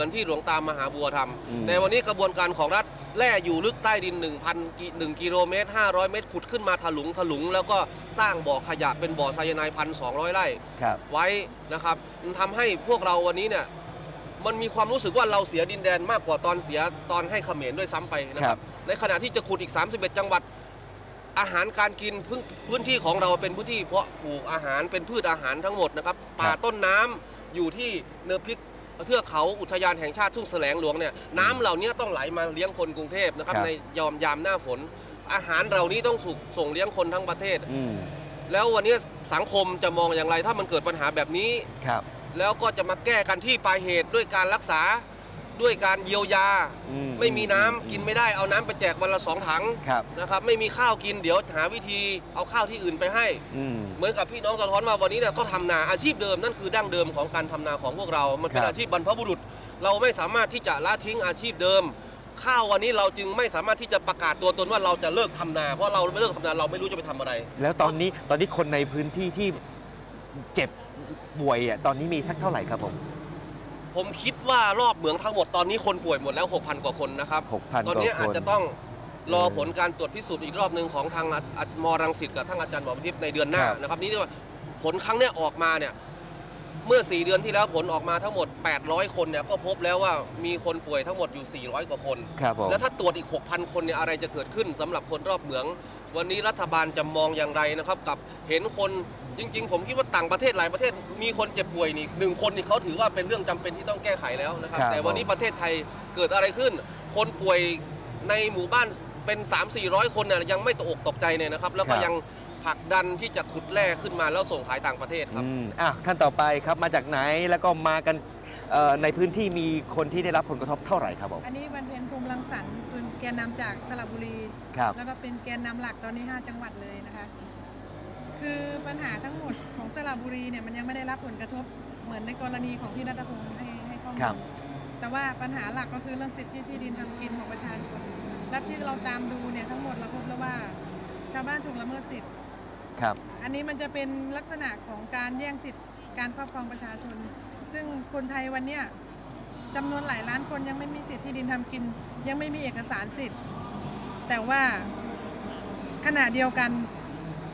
เหมือนที่หลวงตามหาบัวทำอืมแต่วันนี้กระบวนการของรัฐแร่อยู่ลึกใต้ดิน 1,000กิ1กิโลเมตร 500 เมตร ขุดขึ้นมาถลุงถลุง แล้วก็สร้างบ่อขยะเป็นบ่อไซยาไนด์พันสองไร่ครับไว้นะครับมันทำให้พวกเราวันนี้เนี่ยมันมีความรู้สึกว่าเราเสียดินแดนมากกว่าตอนเสียตอนให้เขมรด้วยซ้ำไปนะคครัรับบในขณะที่จะขุดอีก 31 จังหวัด อาหารการกินพื้นพื้นที่ของเราเป็นพื้นที่เพาะปลูกอาหารเป็นพืชอาหารทั้งหมดนะครับ ป่าต้นน้ำอยู่ที่เนินพริก เทือกเขาอุทยานแห่งชาติทุ่งแสลงหลวงเนี่ยน้ำเหล่านี้ต้องไหลมาเลี้ยงคนกรุงเทพนะครับครับ ในยอมยามหน้าฝน อาหารเหล่านี้ต้องถูกส่งเลี้ยงคนทั้งประเทศ อืมแล้ววันนี้สังคมจะมองอย่างไรถ้ามันเกิดปัญหาแบบนี้ ครับ แล้วก็จะมาแก้กันที่ปลายเหตุด้วยการรักษา ด้วยการเยียวยา อืไม่มีน้ำกินไม่ได้เอาน้ำไปแจกวันละสองถังครับ นะครับไม่มีข้าวกินเดี๋ยวหาวิธีเอาข้าวที่อื่นไปให้ อืม เหมือนกับพี่น้องสะท้อนว่าวันนี้เนี่ยก็ทำนาอาชีพเดิมนั่นคือดั้งเดิมของการทำนาของพวกเรา มันเป็นครับอาชีพบรรพบุรุษ เราไม่สามารถที่จะละทิ้งอาชีพเดิม ข้าววันนี้เราจึงไม่สามารถที่จะประกาศตัวตนว่าเราจะเลิกทำนา เพราะเราไม่เลิกทำนาเราไม่รู้จะไปทำอะไร แล้วตอนนี้ตอนนี้คนในพื้นที่ที่เจ็บป่วยอะตอนนี้มีสักเท่าไหร่ครับผม ผมคิดว่ารอบเหมืองทั้งหมดตอนนี้คนป่วยหมดแล้ว 6,000 กว่าคนนะครับ 6,000 ตอนนี้กว่าคนอาจจะต้องรอเออผลการตรวจพิสูจน์อีกรอบหนึ่งของทางอาอามรังสิตกับทางอาจารย์หมอพิทิพย์ในเดือนหน้าครับนะครับนี่เรียกว่าผลครั้งเนี้ยออกมาเนี่ย เมื่อ 4 เดือนที่แล้วผลออกมาทั้งหมด 800 คนเนี่ยก็พบแล้วว่ามีคนป่วยทั้งหมดอยู่ 400 กว่าคน ครับผม แล้วถ้าตรวจอีก 6,000 คนเนี่ยอะไรจะเกิดขึ้นสำหรับคนรอบเหมือง วันนี้รัฐบาลจะมองอย่างไรนะครับ กับเห็นคนจริง ๆ ผมคิดว่าต่างประเทศหลายประเทศมีคนเจ็บป่วยนี่หนึ่งคนนี่เขาถือว่าเป็นเรื่องจำเป็นที่ต้องแก้ไขแล้วนะครับ ครับแต่วันนี้ประเทศไทยเกิดอะไรขึ้น คนป่วยในหมู่บ้านเป็น 3 4 0 0 คนเนี่ยยังไม่ตกอกตกใจเนี่ยนะครับ แล้วก็ครับ ยัง ผลักดันที่จะขุดแร่ขึ้นมาแล้วส่งขายต่างประเทศครับ อืมอะท่านต่อไปครับมาจากไหนแล้วก็มากันเอ่อในพื้นที่มีคนที่ได้รับผลกระทบเท่าไหร่ครับผม อันนี้วันเพ็ญภูมิรังสรรค์เป็นแกนนำจากสระบุรี ครับ แล้วก็เป็นแกนนำหลักตอนนี้ 5 จังหวัดเลยนะคะ คือปัญหาทั้งหมดของสระบุรีเนี่ยมันยังไม่ได้รับผลกระทบเหมือนในกรณีของพี่นัทพงศ์ให้ให้ข้อมูครัลบแต่ว่าปัญหาหลักก็คือเรื่องสิทธิที่ดินทำกินของประชาชน และที่เราตามดูเนี่ยทั้งหมดเราพบแล้วว่า ชาวบ้านถูกละเมิดสิทธิ ครับ อันนี้มันจะเป็นลักษณะของการแย่งสิทธิ์การครอบครองประชาชน ซึ่งคนไทยวันเนี้ยจำนวนหลายล้านคนยังไม่มีสิทธิ์ที่ดินทำกิน ยังไม่มีเอกสารสิทธิ์ แต่ว่าขณะเดียวกัน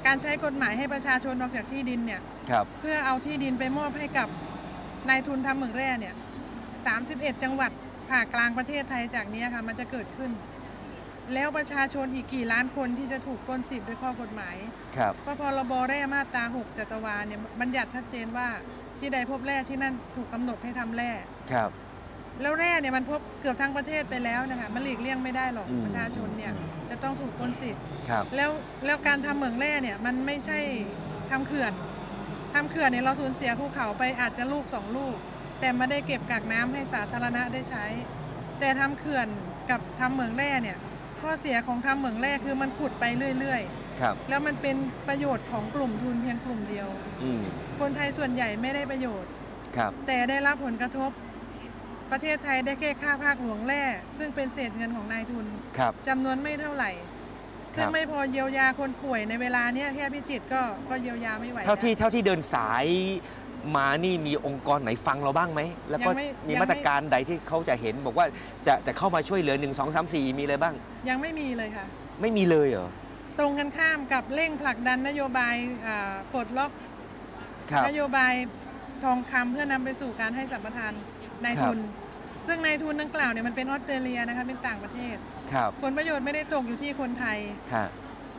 การใช้กฎหมายให้ประชาชนออกจากที่ดินเนี่ย ครับ เพื่อเอาที่ดินไปมอบให้กับนายทุนทำเหมืองแร่เนี่ย 31 จังหวัดผ่ากลางประเทศไทยจากนี้ค่ะ มันจะเกิดขึ้น แล้วประชาชนอีกกี่ล้านคนที่จะถูกปล้นสิทธิ์ด้วยข้อกฎหมายครับเพราะพรบแร่มาตรา6จัตวาเนี่ยบัญญัติชัดเจนว่าที่ใดพบแร่ที่นั่นถูกกำหนดให้ทำแร่ครับ แล้วแร่เนี่ยมันพบเกือบทั้งประเทศไปแล้วนะคะมันหลีกเลี่ยงไม่ได้หรอกอืมประชาชนเนี่ยจะต้องถูกปล้นสิทธิ์ครับแล้วแล้วการทำเหมืองแร่เนี่ยมันไม่ใช่ทำเขื่อนทำเขื่อนเนี่ยเราสูญเสียภูเขาไปอาจจะลูกสองลูก แต่ไม่ได้เก็บกักน้ำให้สาธารณะได้ใช้ แต่ทำเขื่อนกับทำเหมืองแร่เนี่ย ข้อเสียของทำเหมืองแร่คือมันขุดไปเรื่อยครับๆแล้วมันเป็นประโยชน์ของกลุ่มทุนเพียงกลุ่มเดียวอืมคนไทยส่วนใหญ่ไม่ได้ประโยชน์ ครับ แต่ได้รับผลกระทบ ประเทศไทยได้แค่ค่าภาคหลวงแร่ซึ่งเป็นเศษเงินของนายทุน ครับจำนวนไม่เท่าไหร่ ซึ่งครับไม่พอเยียวยาคนป่วยในเวลาเนี้ยแค่พิจิตรก็ก็เยียวยาไม่ไหว เท่าที่แล้วเท่าที่เดินสาย มานี่มีองค์กรไหนฟังเราบ้างไหม แล้วก็ยังไม่มียังไม่ มาตรการใดที่เขาจะเห็นบอกว่าจะจะเข้ามาช่วยเหลือ 1 2 3 4 มีอะไรบ้าง ยังไม่มีเลยค่ะ ไม่มีเลยเหรอ ตรงกันข้ามกับเร่งผลักดันนโยบายอ่าปลดล็อกครับ นโยบายทองคำเพื่อนำไปสู่การให้สัมปทานนายทุน ซึ่งนายทุนดังกล่าวเนี่ยมันเป็นออสเตรเลียนะคะเป็นต่างประเทศ ครับผลประโยชน์ไม่ได้ตกอยู่ที่คนไทย ฮะ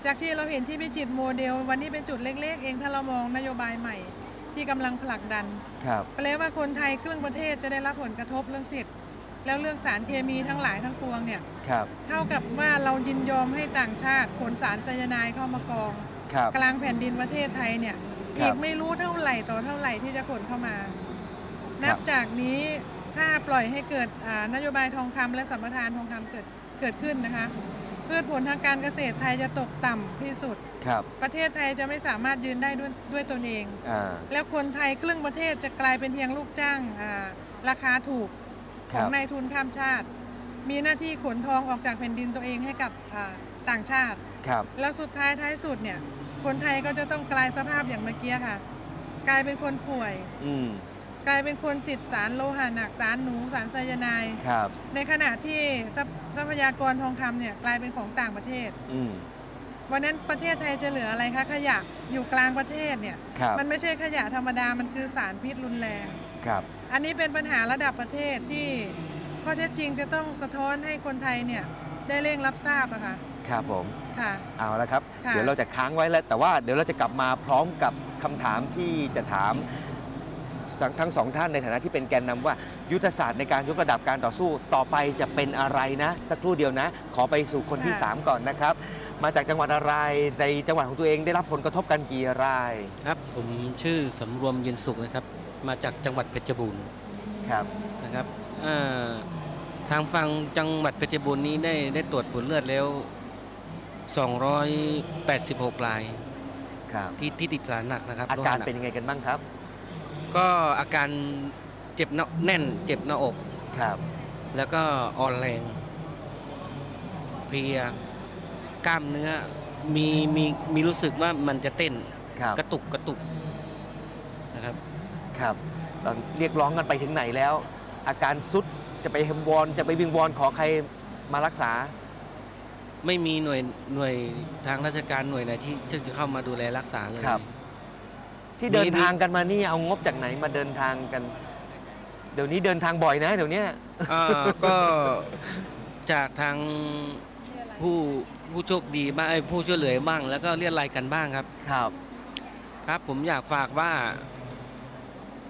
จากที่เราเห็นที่พิจิตรโมเดล วันนี้เป็นจุดเล็ก ๆ เองถ้าเรามองนโยบายใหม่ ที่กำลังผลักดันครับ แปลว่าคนไทยครึ่งประเทศจะได้รับผลกระทบเรื่องสิทธิ์ แล้วเรื่องสารเคมีทั้งหลายทั้งปวงเนี่ยครับ เท่ากับว่าเรายินยอมให้ต่างชาติขนสารไซยาไนด์เข้ามากอง ครับ กลางแผ่นดินประเทศไทยเนี่ยครับอีกไม่รู้เท่าไหร่ต่อเท่าไหร่ที่จะขนเข้ามา ครันับบจากนี้ถ้าปล่อยให้เกิดอ่านโยบายทองคำและสัมปทานทองคำเกิดเกิดขึ้นนะคะพืชผลทางการเกษตรไทยจะตกต่ำที่สุด ครับ ประเทศไทยจะไม่สามารถยืนได้ด้วยด้วยตนเอง อ่า แล้วคนไทยครึ่งประเทศจะกลายเป็นเพียงลูกจ้างอ่าราคาถูกคขรัอบ งนายทุนข้ามชาติ มีหน้าที่ขนทองออกจากแผ่นดินตัวเองให้กับอ่าต่างชาติ ครับ แล้วสุดท้ายท้ายสุดเนี่ยคนไทยก็จะต้องกลายสภาพอย่างเมื่อกี้ค่ะ กลายเป็นคนป่วย อืม กลายเป็นคนติดสารโลหะหนักสารหนูสารไซยาไนด์ครับ ในขณะที่ทรัพทรัพยากรทองคำเนี่ยกลายเป็นของต่างประเทศ อืม วันนั้นประเทศไทยจะเหลืออะไรคะขยะอยู่กลางประเทศเนี่ย ครับ มันไม่ใช่ขยะธรรมดา มันคือสารพิษรุนแรง ครับ อันนี้เป็นปัญหาระดับประเทศที่ข้อเท็จจริงจะต้องสะท้อนให้คนไทยเนี่ยได้เร่งรับทราบอะค่ะ ครับผม ค่ะ เอาละครับ ค่ะ เดี๋ยวเราจะค้างไว้แล้ว แต่ว่าเดี๋ยวเราจะกลับมาพร้อมกับคำถามที่จะถาม ทั้งทั้งสองท่านในฐานะที่เป็นแกนนำว่า ยุทธศาสตร์ในการยกระดับการต่อสู้ต่อไปจะเป็นอะไรนะ สักครู่เดียวนะ ขอไปสู่คนที่ค่ะ3ก่อนนะครับ มาจากจังหวัดอะไรในจังหวัดของตัวเองได้รับผลกระทบกันกี่ราย ครับผมชื่อสำรวมเย็นสุขนะครับ มาจากจังหวัดเพชรบูรณ์ครับนะครับอ่าทางฝั่งจังหวัดเพชรบูรณ์นี้ได้ได้ตรวจผลเลือดแล้ว 286รายครับที่ที่ติดสารหนักนะครับอาการโลหะหนัเป็นยังไงกันบ้างครับ ก็อาการเจ็บหน้าแน่น เจ็บหน้าอก ครับ แล้วก็อ่อนแรง เพลียกล้ามเนื้อ มีมีมีรู้สึกว่ามันจะเต้นครับ กระตุกกระตุกนะครับ ครับตอนเรียกร้องกันไปถึงไหนแล้ว อาการสุดจะไปวอนจะไปวิงวอนขอใครมารักษา ไม่มีหน่วยหน่วยทางราชการหน่วยไหนที่ที่จะเข้ามาดูแลรักษาเลยครับ ที่มีเดินทางกันมานี่เอางบจากไหนมาเดินทางกัน เดี๋ยวนี้เดินทางบ่อยนะ เดี๋ยวเนี้ยอ่าก็จากทางผู้ผู้โชคดีบ้างเอ้ยผู้ช่วยเหลือบ้าง แล้วก็เรียรายกันบ้างครับ ครับ ครับผมอยากฝากว่า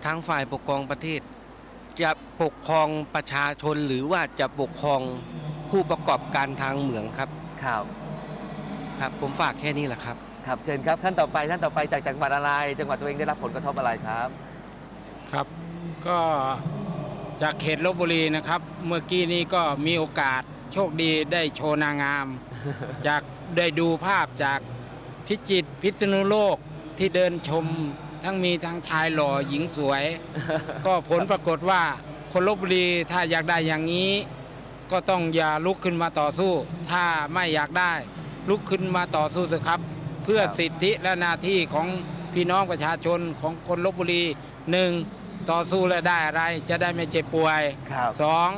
ทางฝ่ายปกครองประเทศ จะปกครองประชาชนหรือว่าจะปกครองผู้ประกอบการทางเหมืองครับ ครับ ครับ ผมฝากแค่นี้แหละครับ ครับเชิญครับท่านต่อไปท่านต่อไปจากจังหวัดอะไร จังหวัดตัวเองได้รับผลกระทบอะไรครับ ครับ ก็จากเขตลบบุรีนะครับ เมื่อกี้นี้ก็มีโอกาสโชคดีได้โชว์นางงาม จากได้ดูภาพจากพิจิตรพิษณุโลกที่เดินชมทั้งมีทั้งชายหล่อหญิงสวย ก็ผลปรากฏว่าคนลบบุรีถ้าอยากได้อย่างนี้ ก็ต้องอย่าลุกขึ้นมาต่อสู้ ถ้าไม่อยากได้ ลุกขึ้นมาต่อสู้เถอะครับ เพื่อครับสิทธิและหน้าที่ของพี่น้องประชาชนของคนลบบุรีหนึ่งต่อสู้และได้อะไรจะได้ไม่เจ็บป่วยครับสอง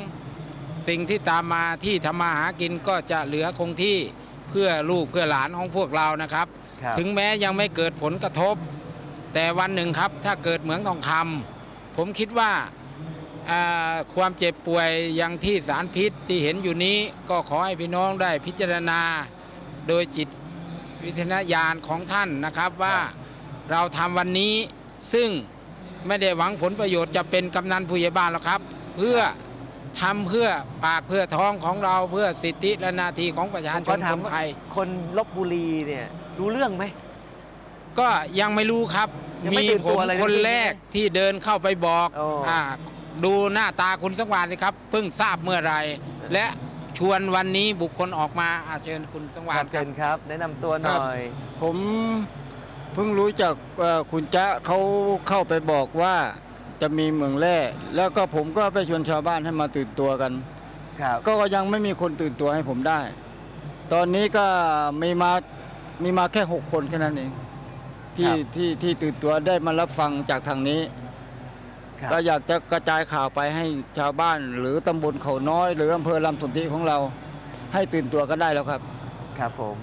สิ่งที่ตามมาที่ทำมาหากินก็จะเหลือคงที่เพื่อลูกเพื่อหลานของพวกเรานะครับครับถึงแม้ยังไม่เกิดผลกระทบ แต่วันหนึ่งครับถ้าเกิดเหมืองทองคำผมคิดว่าอ่าความเจ็บป่วยอย่างที่สารพิษที่เห็นอยู่นี้ก็ขอให้พี่น้องได้พิจารณา โดยจิต วิทยาญาณของท่านนะครับว่าเราทำวันนี้ซึ่งไม่ได้หวังผลประโยชน์จะเป็นกำนันผู้ใหญ่บ้านหรอกครับ เพื่อทำเพื่อปากเพื่อท้องของเราเพื่อสิทธิและหนาทีของประชาผมชขอนถาคมนว่าไทยคนลบบุรีเนี่ยรู้เรื่องไหมก็ยังไม่รู้ครับยังไม่มีตื่นผตัมวอะไรคนทั้งสิ้นแรกใช่ไหมที่เดินเข้าไปบอกโอ้าดูหน้าตาคุณสังวานสิครับเพิ่งทราบเมื่อไหรและ ชวนวันนี้บุคคลออกมาอาเชิญคุณสังวาคนรับคเชิรับ ญครับ แนะนำตัวหน่อย ผมเพิ่งรู้จากเอ่อคุณจ๊ะเขาเข้าไปบอกว่าจะมีเหมืองแร่ แล้วก็ผมก็ไปชวนชาวบ้านให้มาตื่นตัวกัน ครับ ก็ยังไม่มีคนตื่นตัวให้ผมได้ ตอนนี้ก็มีมา มีมาแค่หกคนแค่นั้นเอง ที่ครับ ที่ที่ตื่นตัวได้มารับฟังจากทางนี้ครับ ก็อยากจะกระจายข่าวไปให้ชาวบ้าน หรือตำบลเขาน้อย หรืออำเภอลำสนธิของเรา ให้ตื่นตัวกันได้แล้วครับ ครับผม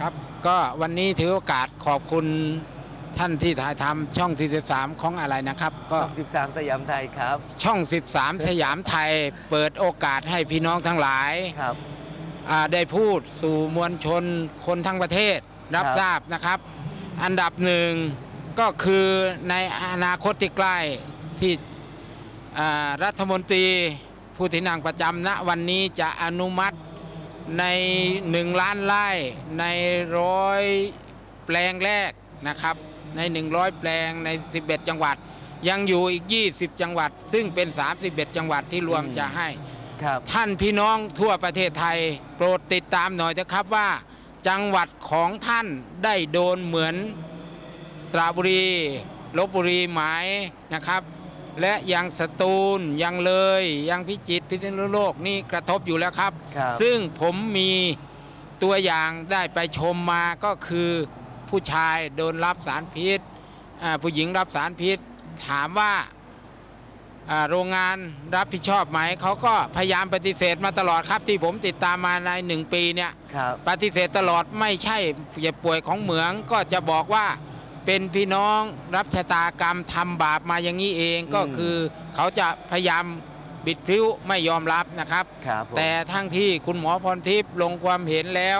ครับก็วันนี้ถือโอกาสขอบคุณท่านที่ถ่ายทำช่อง 43 ของอะไรนะครับ ก็ ช่อง13 สยามไทยครับ ช่อง 13 สยามไทย เปิดโอกาสให้พี่น้องทั้งหลายครับ อ่าได้พูดสู่มวลชนคนทั้งประเทศ รับครับ ทราบนะครับ อันดับหนึ่งก็คือในอนาคตที่ใกล้ ที่อ่ารัฐมนตรีผู้ที่นั่งประจำณวันนี้จะอนุมัติในหนึ่งล้านไร่ในร้อยแปลงแรกนะครับใน 100 แปลงใน 11 จังหวัด ยังอยู่อีก 20 จังหวัด ซึ่งเป็น 31 จังหวัดที่รวมอืมจะให้ครับท่านพี่น้องทั่วประเทศไทย โปรดติดตามหน่อยนะครับว่า จังหวัดของท่านได้โดนเหมือนสระบุรีลบบุรีไหมนะครับ และยังสตูลยังเลยยังพิจิตรพิษณุโลกนี่กระทบอยู่แล้วครับ ครับ ซึ่งผมมีตัวอย่างได้ไปชมมาก็คือผู้ชายโดนรับสารพิษอ่าผู้หญิงรับสารพิษ ถามว่าอ่าโรงงานรับผิดชอบไหม เขาก็พยายามปฏิเสธมาตลอดครับที่ผมติดตามมาในหนึ่งปีเนี่ย ครับ ปฏิเสธตลอดไม่ใช่เจ็บป่วยของเหมืองก็จะบอกว่า เป็นพี่น้องรับชะตากรรมทำบาปมาอย่างนี้เองก็คือเขาจะพยายามบิดพริ้วไม่ยอมรับนะครับ ครับผมแต่ทั้งที่คุณหมอพรทิพย์ลงความเห็นแล้ว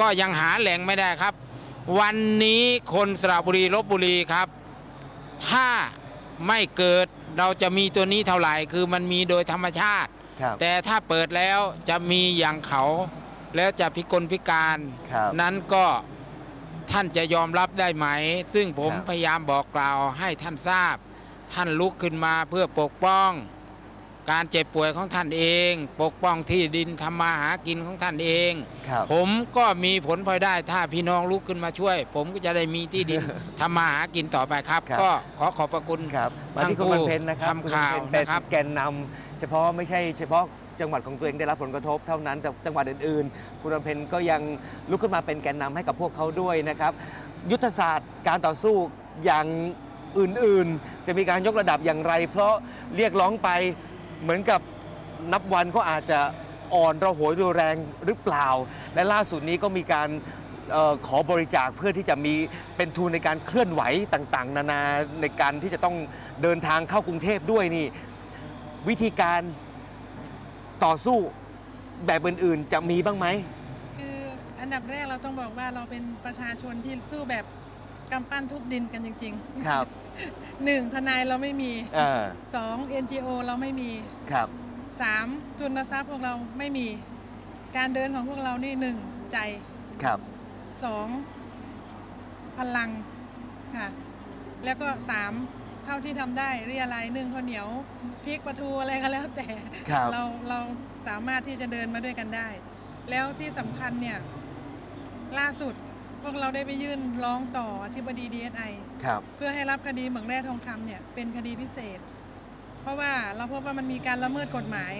ก็ยังหาแหล่งไม่ได้ครับ วันนี้คนสระบุรีลบบุรีครับ ถ้าไม่เกิดเราจะมีตัวนี้เท่าไหร่คือมันมีโดยธรรมชาติ ครับ แต่ถ้าเปิดแล้วจะมีอย่างเขา แล้วจะพิกลพิการ ครับ นั้นก็ ท่านจะยอมรับได้ไหม ซึ่งผมครับพยายามบอกกล่าวให้ท่านทราบ ท่านลุกขึ้นมาเพื่อปกป้อง การเจ็บป่วยของท่านเอง ปกป้องที่ดินทำมาหากินของท่านเองครับผมก็มีผลพลอยได้ถ้าพี่น้องลุกขึ้นมาช่วย ผมก็จะได้มีที่ดินทำมาหากินต่อไปครับครับก็ขอขอบพระคุณครับมาที่ทั้คุณงวันผู้เพ็ญนะครับทำคุณวันข่าวเพ็ญเป็นนะครับแกนนำเฉพาะไม่ใช่เฉพาะ จังหวัดของตัวเองได้รับผลกระทบเท่านั้น แต่จังหวัดอื่นๆ คุณวันเพ็ญก็ยังลุกขึ้นมาเป็นแกนนำให้กับพวกเขาด้วยนะครับ ยุทธศาสตร์การต่อสู้อย่างอื่นๆ จะมีการยกระดับอย่างไร เพราะเรียกร้องไปเหมือนกับนับวันก็อาจจะอ่อนระโหยรุนแรงหรือเปล่า และล่าสุดนี้ก็มีการออขอบริจาคเพื่อที่จะมีเป็นทุนในการเคลื่อนไหวต่างๆ นานาในการที่จะต้องเดินทางเข้ากรุงเทพด้วยนี่ วิธีการ ต่อสู้แบบอื่นๆจะมีบ้างไหม คืออันดับแรกเราต้องบอกว่าเราเป็นประชาชนที่สู้แบบกำปั้นทุบดินกันจริงๆครับ หนึ่งทนายเราไม่มีอ่าสอง NGO เราไม่มีครับ สามทุนทรัพย์พวกเราไม่มี การเดินของพวกเรานี่หนึ่งใจครับ สองพลังค่ะ แล้วก็สามเท่าที่ทำได้เรียอะไรหนึ่งข้าวเหนียวพริกปลาทูอะไรก็แล้วแต่ครับเราเราสามารถที่จะเดินมาด้วยกันได้ แล้วที่สำคัญเนี่ยล่าสุดพวกเราได้ไปยื่นร้องต่ออธิบดี DSI ครับเพื่อให้รับคดีเหมืองแร่ทองคำเนี่ยเป็นคดีพิเศษ เพราะว่าเราพบว่ามันมีการละเมิดกฎหมาย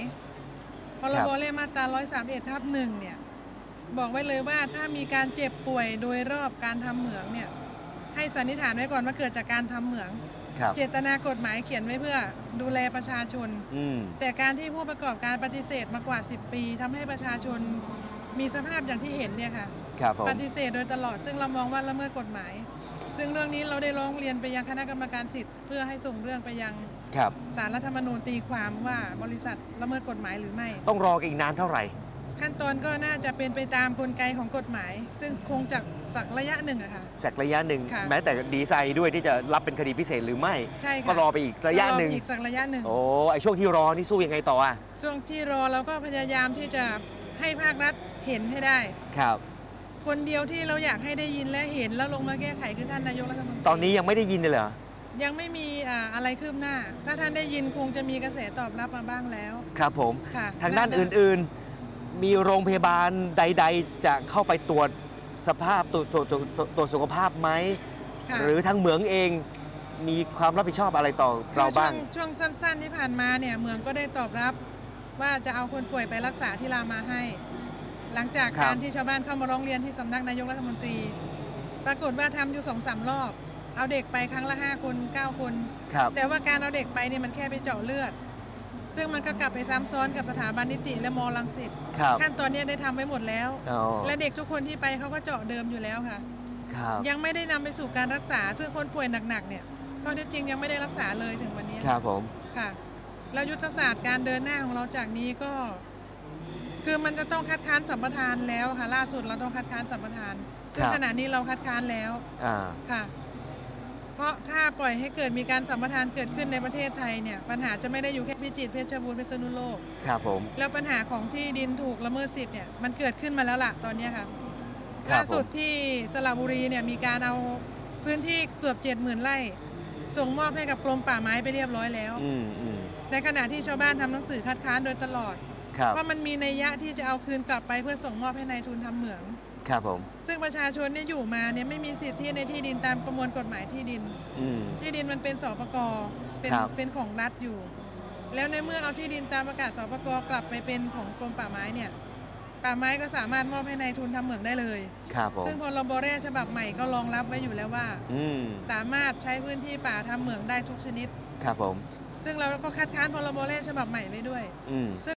พรครับบเล่มมาตรา 131 ทับหนึ่งเนี่ย บอกไว้เลยว่าถ้ามีการเจ็บป่วยโดยรอบการทำเหมืองเนี่ย ให้สันนิษฐานไว้ก่อนว่าเกิดจากการทำเหมือง ครับเจตนากฎหมายเขียนไว้เพื่อดูแลประชาชน อืม แต่การที่ผู้ประกอบการปฏิเสธมากว่า 10 ปีทำให้ประชาชนมีสภาพอย่างที่เห็นเนี่ยค่ะ ครับผม ปฏิเสธโดยตลอดซึ่งเรามองว่าละเมิดกฎหมาย ซึ่งเรื่องนี้เราได้ร้องเรียนไปยังคณะกรรมการสิทธิ์เพื่อให้ส่งเรื่องไปยังครับ ศาลรัฐธรรมนูญตีความว่าบริษัทละเมิดกฎหมายหรือไม่ ต้องรอกันอีกนานเท่าไหร่ ขั้นตอนก็น่าจะเป็นไปตามกลไกของกฎหมาย ซึ่งคงจะสักระยะหนึ่งอะค่ะ สักระยะหนึ่ง ค่ะแม้แต่ดีไซน์ด้วยที่จะรับเป็นคดีพิเศษหรือไม่ใช่ค่ะ ก็รอไปอีกระยะหนึ่ง รออีกสักระยะหนึ่ง โอ้ไอช่วงที่รอนี่สู้ยังไงต่ออะช่วงที่รอเราก็พยายามที่จะให้ภาครัฐเห็นให้ได้ ครับ คนเดียวที่เราอยากให้ได้ยินและเห็นแล้วลงมาแก้ไขคือท่านนายกรัฐมนตรีตอนนี้ยังไม่ได้ยินเลยเหรอยังไม่มีอ่าอะไรคืบหน้า ถ้าท่านได้ยินคงจะมีกระแสตอบรับมาบ้างแล้ว ครับผม ค่ะทางด้านน่าจะอื่นๆ มีโรงพยาบาลใด ๆ จะเข้าไปตรวจสภาพตรวจตรวจตรวจตรวจสุขภาพไหม ค่ะ หรือทางเหมืองเองมีความรับผิดชอบอะไรต่อคือเราบ้างช่วช่วงสั้น ๆ ที่ผ่านมาเนี่ยเมืองก็ได้ตอบรับ ว่าจะเอาคนป่วยไปรักษาที่รามาให้ หลังจากครับ การที่ชาวบ้านเข้ามาร้องเรียนที่สำนักนายกรัฐมนตรี ปรากฏว่าทำอยู่สองสามรอบ เอาเด็กไปครั้งละห้าคนเก้าคน ครับ แต่ว่าการเอาเด็กไปเนี่ยมันแค่ไปเจาะเลือด ซึ่งมันก็กลับไปซ้ำซ้อนกับสถาบันนิติและมอลังสิต ครับขั้นตอนเนี้ยได้ทำไว้หมดแล้ว อ๋อและเด็กทุกคนที่ไปเขาก็เจาะเดิมอยู่แล้วค่ะ ครับยังไม่ได้นำไปสู่การรักษา ซึ่งคนป่วยหนักๆเนี่ยข้อเท็จจริงยังไม่ได้รักษาเลยถึงวันนี้ครับผม ค่ะแล้วยุทธศาสตร์การเดินหน้าของเราจากนี้ก็ คือมันจะต้องคัดค้านสัมปทานแล้วค่ะ ล่าสุดเราต้องคัดค้านสัมปทานซึ่งขณะนี้เราคัดค้านแล้วอ่า ค่ะ เพราะถ้าปล่อยให้เกิดมีการสัมปทานเกิดขึ้นในประเทศไทยเนี่ยปัญหาจะไม่ได้อยู่แค่พิจิตรเพชรบูรณ์พิษณุโลก ครับผมแล้วปัญหาของที่ดินถูกละเมิดสิทธิ์เนี่ยมันเกิดขึ้นมาแล้วล่ะตอนเนี้ยค่ะครับล่าสุดผมที่สระบุรีเนี่ยมีการเอาพื้นที่เกือบเจ็ดหมื่นไร่ส่งมอบให้กับกรมป่าไม้ไปเรียบร้อยแล้ว อืมอืมในขณะที่ชาวบ้านทำหนังสือคัดค้านโดยตลอดครับว่ามันมีนัยยะที่จะเอาคืนกลับไปเพื่อส่งมอบให้นายทุนทำเหมือง ครับผม ซึ่งประชาชนเนี่ยอยู่มาเนี่ยไม่มีสิทธิในที่ดินตามประมวลกฎหมายที่ดิน อืม ที่ดินมันเป็นสปกเป็นครับ เป็นของรัฐอยู่ แล้วในเมื่อเอาที่ดินตามประกาศสปกกลับไปเป็นของกรมป่าไม้เนี่ยป่าไม้ก็สามารถมอบให้นายทุนทำเหมืองได้เลย ครับผมซึ่งพรบแร่ฉบับใหม่ก็รองรับไว้อยู่แล้วว่า อืมสามารถใช้พื้นที่ป่าทำเหมืองได้ทุกชนิด ครับผม ซึ่งเราก็คัดค้านพรบแร่ฉบับใหม่ไว้ด้วย อืม